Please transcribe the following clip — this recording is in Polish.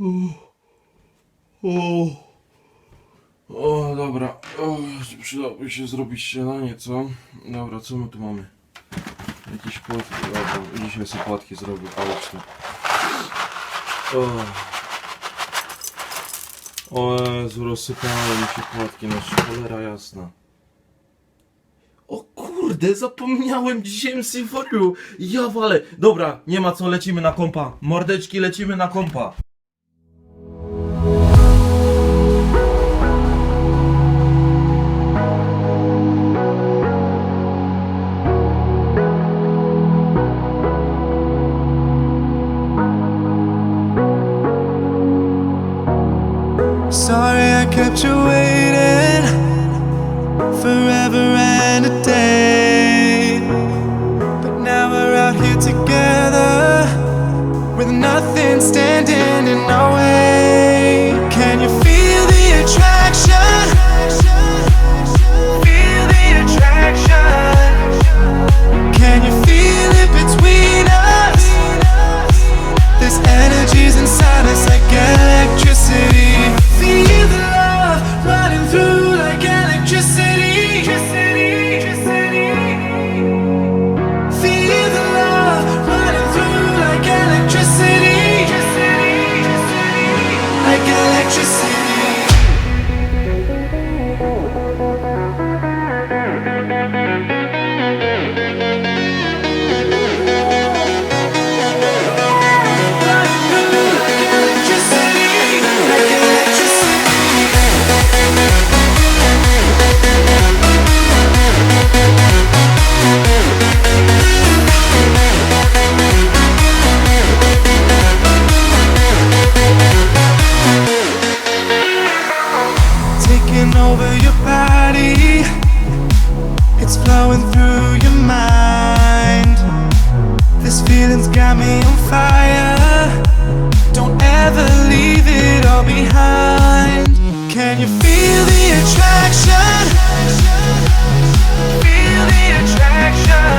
O, o dobra. O, przydałoby się zrobić śniadanie, co? Dobra, co my tu mamy? Jakieś płatki. Dobra, dzisiaj sobie płatki zrobię, pałeczne. O. O Jezu, rozsypały mi się płatki, no cholera jasna. O kurde, zapomniałem dzisiaj MC for. Ja wale. Dobra, nie ma co, lecimy na kompa. Mordeczki, lecimy na kompa. Sorry I kept you waiting forever and a day. But now we're out here together with nothing standing got me on fire. Don't ever leave it all behind. Can you feel the attraction? Feel the attraction.